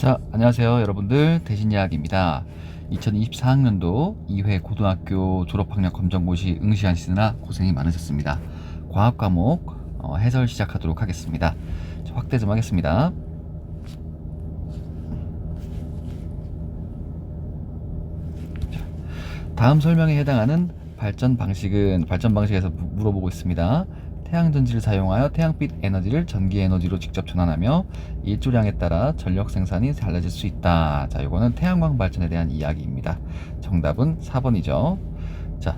자, 안녕하세요, 여러분들. 대신 이야기입니다. 2024학년도 2회 고등학교 졸업학력 검정고시 응시하시느라 고생이 많으셨습니다. 과학 과목 어, 해설 시작하도록 하겠습니다. 자, 확대 좀 하겠습니다. 자, 다음 설명에 해당하는 발전 방식은 발전 방식에서 무- 물어보고 있습니다. 태양 전지를 사용하여 태양빛 에너지를 전기 에너지로 직접 전환하며 일조량에 따라 전력 생산이 달라질 수 있다. 자, 이거는 태양광 발전에 대한 이야기입니다. 정답은 4번이죠. 자,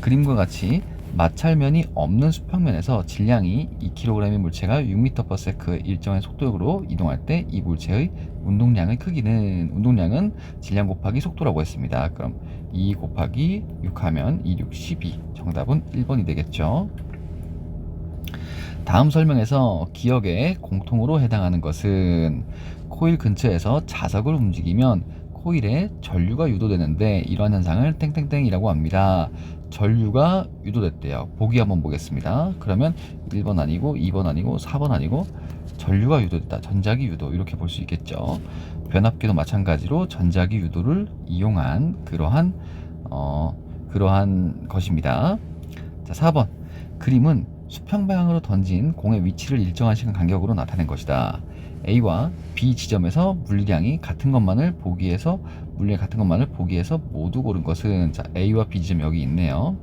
그림과 같이 마찰면이 없는 수평면에서 질량이 2kg의 물체가 6m/s 일정의 속도로 이동할 때 이 물체의 운동량의 크기는 운동량은 질량 곱하기 속도라고 했습니다. 그럼 2 곱하기 6하면 2, 6, 12. 정답은 1번이 되겠죠. 다음 설명에서 기억에 공통으로 해당하는 것은 코일 근처에서 자석을 움직이면 코일에 전류가 유도되는데 이러한 현상을 땡땡땡이라고 합니다. 전류가 유도됐대요. 보기 한번 보겠습니다. 그러면 1번 아니고 2번 아니고 4번 아니고 전류가 유도됐다. 전자기 유도 이렇게 볼 수 있겠죠. 변압기도 마찬가지로 전자기 유도를 이용한 그러한 어 그러한 것입니다. 자, 4번. 그림은 수평 방향으로 던진 공의 위치를 일정한 시간 간격으로 나타낸 것이다. A와 B 지점에서 물량이 같은 것만을 보기 위해서 물량이 같은 것만을 보기 위해서 모두 고른 것은 자, A와 B 지점 여기 있네요.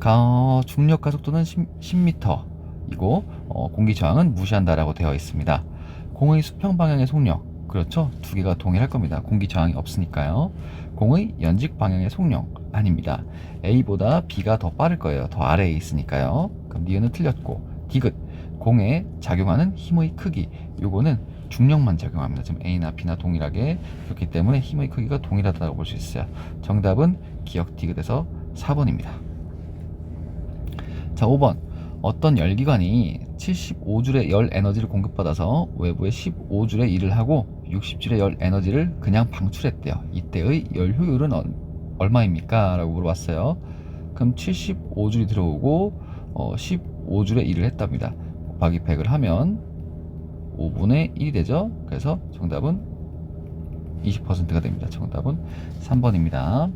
가, 중력 가속도는 10, 10m 이고 어, 공기 저항은 무시한다라고 되어 있습니다. 공의 수평 방향의 속력 그렇죠? 두 개가 동일할 겁니다. 공기 저항이 없으니까요. 공의 연직 방향의 속력 아닙니다. A보다 B가 더 빠를 거예요. 더 아래에 있으니까요. 그럼 니은은 틀렸고 디귿 공에 작용하는 힘의 크기 요거는 중력만 작용합니다. 지금 A나 B나 동일하게 그렇기 때문에 힘의 크기가 동일하다고 볼 수 있어요. 정답은 기억 디귿에서 4번입니다. 자, 5번. 어떤 열기관이 75줄의 열 에너지를 공급받아서 외부에 15줄의 일을 하고 60줄의 열 에너지를 그냥 방출했대요. 이때의 열 효율은 얼- 얼마입니까? 라고 물어봤어요. 그럼 75줄이 들어오고 어, 15줄의 일을 했답니다. 곱하기 100을 하면 5분의 1이 되죠. 그래서 정답은 20%가 됩니다. 정답은 3번입니다.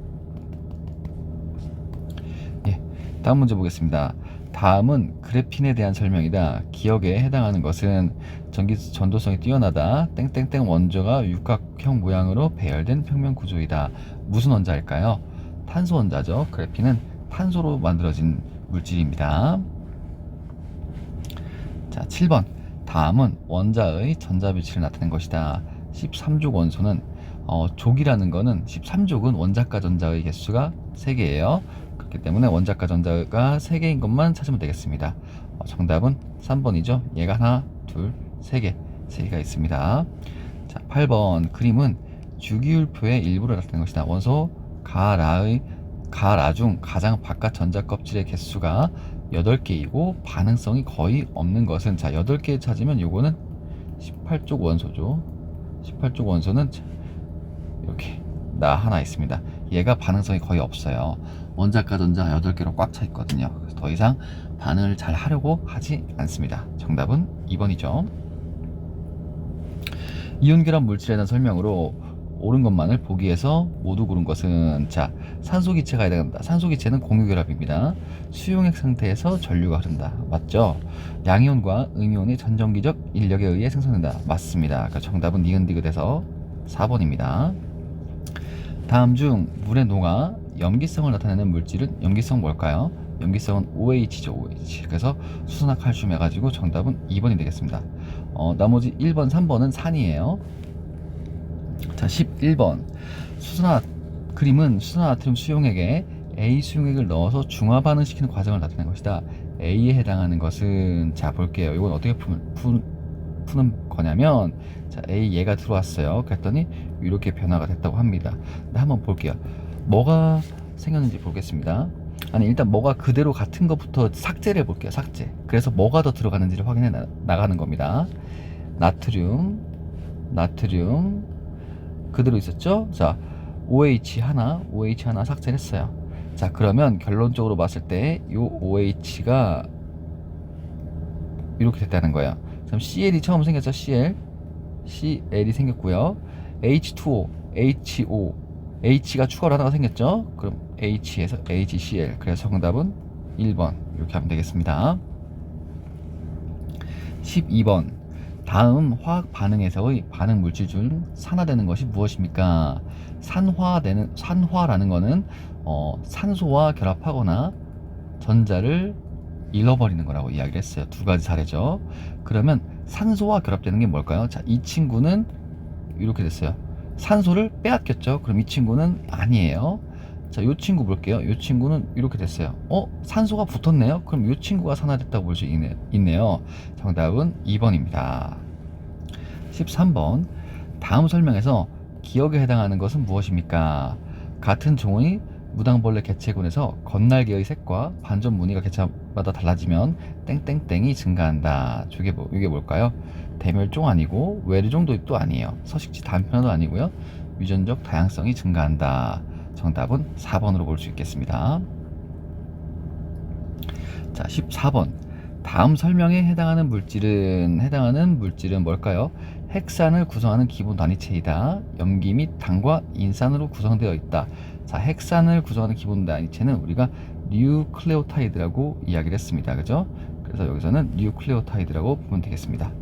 예, 다음 문제 보겠습니다. 다음은 그래핀에 대한 설명이다. 기억에 해당하는 것은 전기 전도성이 뛰어나다. 땡땡땡 원자가 육각형 모양으로 배열된 평면 구조이다. 무슨 원자일까요? 탄소 원자죠. 그래핀은 탄소로 만들어진 물질입니다. 자, 7번. 다음은 원자의 전자 비치를 나타낸 것이다. 13족 원소는 어, 족이라는 거는 13족은 원자과 전자의 개수가 3개예요. 그렇기 때문에 원자과 전자가 3개인 것만 찾으면 되겠습니다. 어, 정답은 3번이죠. 얘가 하나, 둘, 세 개, 세 개가 있습니다. 자, 8번 그림은 주기율표의 일부를 나타낸 것이다. 원소 가라의 가라 중 가장 바깥 전자 껍질의 개수가 8개이고 반응성이 거의 없는 것은 자, 8개 찾으면 요거는 18쪽 원소죠. 18쪽 원소는 자, 이렇게 나 하나 있습니다. 얘가 반응성이 거의 없어요. 원자과 전자 8개로 꽉 차 있거든요. 그래서 더 이상 반응을 잘 하려고 하지 않습니다. 정답은 2번이죠. 이온결합 물질에 대한 설명으로 옳은 것만을 보기 위해서 모두 고른 것은 자 산소 기체가 해당한다. 산소 기체는 공유결합입니다. 수용액 상태에서 전류가 흐른다. 맞죠? 양이온과 음이온의 전정기적 인력에 의해 생성된다. 맞습니다. 그러니까 정답은 니은디귿에서 4번입니다. 다음 중 물에 녹아 염기성을 나타내는 물질은 염기성 뭘까요? 염기성은 OH죠, OH. 그래서 수소나 칼슘 해가지고 정답은 2번이 되겠습니다. 어, 나머지 1번, 3번은 산이에요. 자, 11번. 수소나 그림은 수소나트륨 수용액에 A 수용액을 넣어서 중화 반응시키는 과정을 나타낸 것이다. A에 해당하는 것은 자 볼게요. 이건 어떻게 푸, 푸, 푸는 거냐면 자 A 얘가 들어왔어요. 그랬더니 이렇게 변화가 됐다고 합니다. 한번 볼게요. 뭐가 생겼는지 보겠습니다. 아니 일단 뭐가 그대로 같은 것부터 삭제를 해볼게요. 삭제. 그래서 뭐가 더 들어가는지를 확인해 나, 나가는 겁니다. 나트륨, 나트륨 그대로 있었죠? 자 OH 하나, OH 하나 삭제를 했어요. 자 그러면 결론적으로 봤을 때 이 OH가 이렇게 됐다는 거예요. 그럼 CL이 처음 생겼죠? CL CL이 생겼고요. H2O, HO, H가 추가로 하나가 생겼죠. 그럼 H에서 HCl. 그래서 정답은 1번 이렇게 하면 되겠습니다. 12번 다음 화학 반응에서의 반응 물질 중 산화되는 것이 무엇입니까? 산화되는 산화라는 거는 어, 산소와 결합하거나 전자를 잃어버리는 거라고 이야기를 했어요. 두 가지 사례죠. 그러면 산소와 결합되는 게 뭘까요? 자, 이 친구는 이렇게 됐어요. 산소를 빼앗겼죠. 그럼 이 친구는 아니에요. 자, 이 친구 볼게요. 이 친구는 이렇게 됐어요. 어, 산소가 붙었네요. 그럼 이 친구가 산화됐다고 볼 수 있네요. 정답은 2번입니다. 13번. 다음 설명에서 기억에 해당하는 것은 무엇입니까? 같은 종의 무당벌레 개체군에서 겉날개의 색과 반전 무늬가 개체마다 달라지면 땡땡땡이 증가한다. 이게 뭐 이게 뭘까요? 대멸종 아니고 외래종 도입도 아니에요. 서식지 단편도 아니고요. 유전적 다양성이 증가한다. 정답은 4번으로 볼 수 있겠습니다. 자, 14번. 다음 설명에 해당하는 물질은 해당하는 물질은 뭘까요? 핵산을 구성하는 기본 단위체이다. 염기 및 당과 인산으로 구성되어 있다. 자, 핵산을 구성하는 기본 단위체는 우리가 뉴클레오타이드라고 이야기를 했습니다. 그죠? 그래서 여기서는 뉴클레오타이드라고 보면 되겠습니다.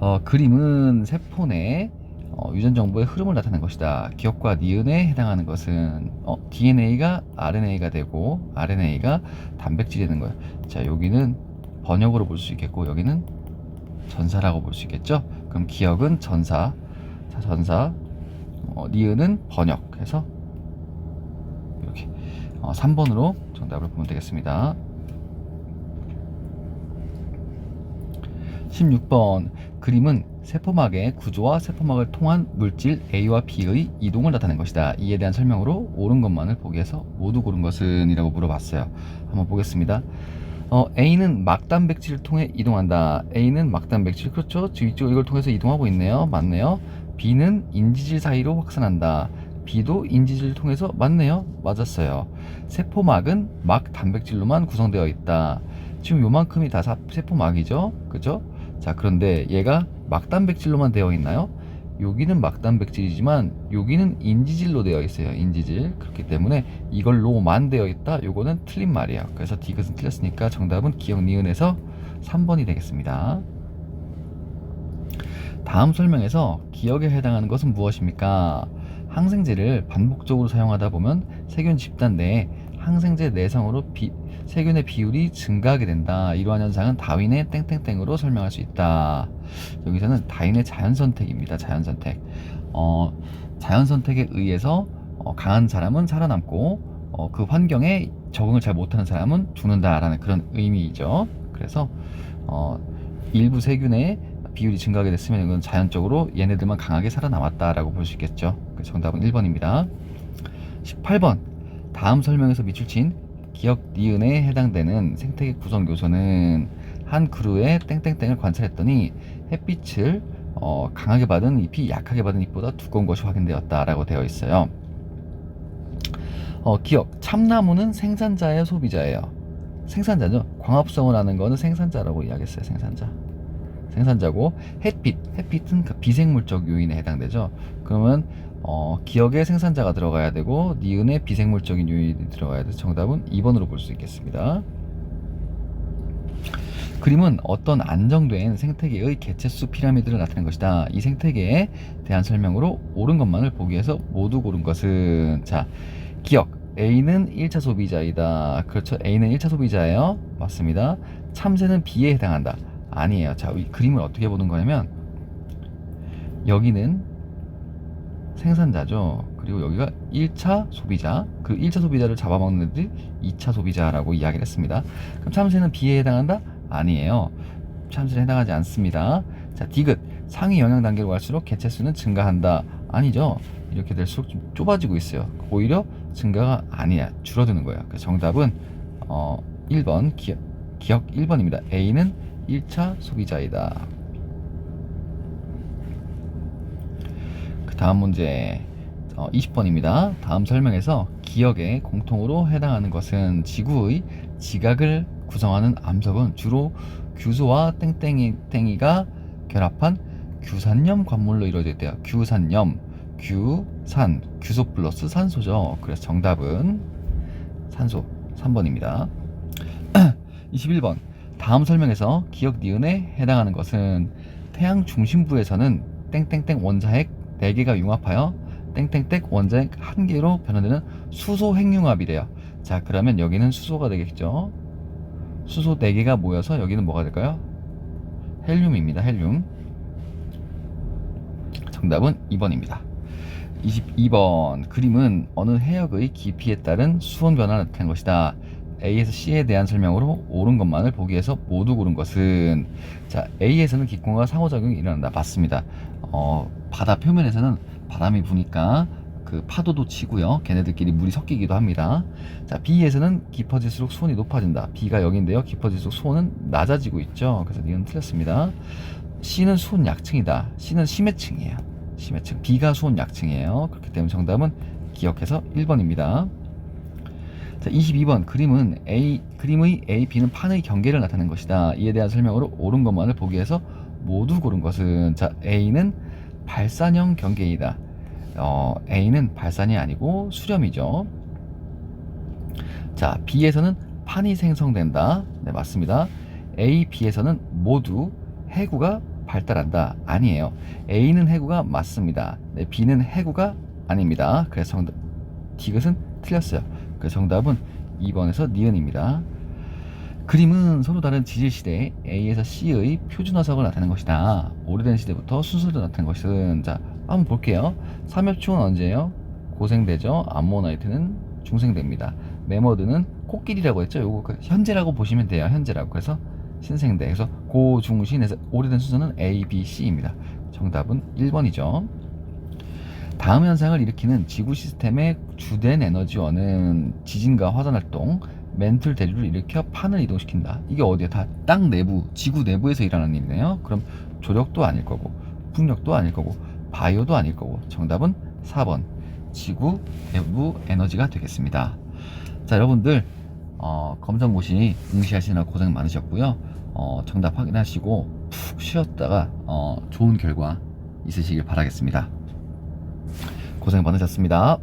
어, 그림은 세포 내 어, 유전 정보의 흐름을 나타낸 것이다. 기억과 니은에 해당하는 것은 어, DNA가 RNA가 되고 RNA가 단백질이 되는 거예요. 자, 여기는 번역으로 볼 수 있겠고 여기는 전사라고 볼 수 있겠죠. 그럼 기억은 전사, 자, 전사, 어, 니은은 번역 해서 이렇게 어, 3번으로 정답을 보면 되겠습니다. 16번 그림은 세포막의 구조와 세포막을 통한 물질 A와 B의 이동을 나타낸 것이다. 이에 대한 설명으로 옳은 것만을 보기 위해서 모두 고른 것은 이라고 물어봤어요. 한번 보겠습니다. 어, A는 막단백질을 통해 이동한다. A는 막단백질 그렇죠? 뒤쪽 이걸 통해서 이동하고 있네요. 맞네요. B는 인지질 사이로 확산한다. B도 인지질을 통해서 맞네요. 맞았어요. 세포막은 막 단백질로만 구성되어 있다. 지금 요만큼이 다 사- 세포막이죠. 그죠? 자, 그런데 얘가 막 단백질로만 되어 있나요? 여기는 막단백질이지만 여기는 인지질로 되어 있어요. 인지질. 그렇기 때문에 이걸로만 되어 있다. 요거는 틀린 말이에요. 그래서 디귿은 틀렸으니까 정답은 기억 니은에서 3번이 되겠습니다. 다음 설명에서 기억에 해당하는 것은 무엇입니까? 항생제를 반복적으로 사용하다 보면 세균 집단 내에 항생제 내성으로 비, 세균의 비율이 증가하게 된다. 이러한 현상은 다윈의 땡땡땡으로 설명할 수 있다. 여기서는 다윈의 자연 선택입니다. 자연 선택. 어, 자연 선택에 의해서 어, 강한 사람은 살아남고 어, 그 환경에 적응을 잘 못하는 사람은 죽는다라는 그런 의미이죠. 그래서 어, 일부 세균의 비율이 증가하게 됐으면 이건 자연적으로 얘네들만 강하게 살아남았다라고 볼 수 있겠죠. 그 정답은 1번입니다. 18번 다음 설명에서 밑줄친 기억 니은에 해당되는 생태계 구성 요소는 한 그루의 땡땡땡을 관찰했더니 햇빛을 어, 강하게 받은 잎이 약하게 받은 잎보다 두꺼운 것이 확인되었다라고 되어 있어요. 어, 기억 참나무는 생산자예요, 소비자예요. 생산자죠. 광합성을 하는 거는 생산자라고 이야기했어요. 생산자. 생산자고 햇빛, 햇빛은 그 비생물적 요인에 해당되죠. 그러면 어, 기억에 생산자가 들어가야 되고 니은에 비생물적인 요인이 들어가야 돼서 정답은 2번으로 볼 수 있겠습니다. 그림은 어떤 안정된 생태계의 개체수 피라미드를 나타낸 것이다. 이 생태계에 대한 설명으로 옳은 것만을 보기 위해서 모두 고른 것은 자 기억 A는 1차 소비자이다. 그렇죠. A는 1차 소비자예요. 맞습니다. 참새는 B에 해당한다. 아니에요. 자, 이 그림을 어떻게 보는 거냐면 여기는 생산자죠. 그리고 여기가 1차 소비자. 그 1차 소비자를 잡아먹는 애들이 2차 소비자라고 이야기를 했습니다. 그럼 참새는 B에 해당한다? 아니에요. 참새는 해당하지 않습니다. 자, 디귿. 상위 영향 단계로 갈수록 개체 수는 증가한다. 아니죠. 이렇게 될수록 좀 좁아지고 있어요. 오히려 증가가 아니야. 줄어드는 거예요. 그래서 정답은 어, 1번 기억, 기억 1번입니다. A는 1차 소비자이다. 다음 문제 어, 20번입니다. 다음 설명에서 기억에 공통으로 해당하는 것은 지구의 지각을 구성하는 암석은 주로 규소와 땡땡이 땡이가 결합한 규산염 관물로 이루어져 있대요. 규산염, 규산, 규소 플러스 산소죠. 그래서 정답은 산소 3번입니다. 21번. 다음 설명에서 기억 니은에 해당하는 것은 태양 중심부에서는 땡땡땡 원자핵 4개가 융합하여 땡땡땡 원자핵 1개로 변화되는 수소 핵융합이래요. 자, 그러면 여기는 수소가 되겠죠. 수소 4개가 모여서 여기는 뭐가 될까요? 헬륨입니다. 헬륨. 정답은 2번입니다. 22번 그림은 어느 해역의 깊이에 따른 수온 변화를 나타낸 것이다. A에서 C에 대한 설명으로 옳은 것만을 보기 위해서 모두 고른 것은 자 A에서는 기권과 상호작용이 일어난다. 맞습니다. 어, 바다 표면에서는 바람이 부니까 그 파도도 치고요. 걔네들끼리 물이 섞이기도 합니다. 자 B에서는 깊어질수록 수온이 높아진다. B가 여기인데요. 깊어질수록 수온은 낮아지고 있죠. 그래서 니은 틀렸습니다. C는 수온 약층이다. C는 심해층이에요. 심해층. B가 수온 약층이에요. 그렇기 때문에 정답은 기억해서 1번입니다. 자, 22번 그림은 A 그림의 A, B는 판의 경계를 나타낸 것이다. 이에 대한 설명으로 옳은 것만을 보기 위해서 모두 고른 것은 자 A는 발산형 경계이다. 어, A는 발산이 아니고 수렴이죠. 자 B에서는 판이 생성된다. 네 맞습니다. A, B에서는 모두 해구가 발달한다. 아니에요. A는 해구가 맞습니다. 네, B는 해구가 아닙니다. 그래서 정답 디귿은 틀렸어요. 그래서 정답은 2번에서 니은입니다. 그림은 서로 다른 지질 시대 A에서 C의 표준 화석을 나타낸 것이다. 오래된 시대부터 순서대로 나타낸 것은 자 한번 볼게요. 삼엽충은 언제예요? 고생대죠. 암모나이트는 중생대입니다. 메머드는 코끼리라고 했죠. 요거 그 현재라고 보시면 돼요. 현재라고. 그래서 신생대. 그래서 고중신에서 오래된 순서는 A, B, C입니다. 정답은 1번이죠. 다음 현상을 일으키는 지구 시스템의 주된 에너지원은 지진과 화산 활동, 멘틀 대류를 일으켜 판을 이동시킨다. 이게 어디야? 다땅 내부, 지구 내부에서 일어나는 일이네요. 그럼 조력도 아닐 거고, 풍력도 아닐 거고, 바이오도 아닐 거고, 정답은 4번. 지구 내부 에너지가 되겠습니다. 자, 여러분들, 어, 검정고시 응시하시느라 고생 많으셨고요. 어, 정답 확인하시고 푹 쉬었다가 어, 좋은 결과 있으시길 바라겠습니다. 고생 많으셨습니다.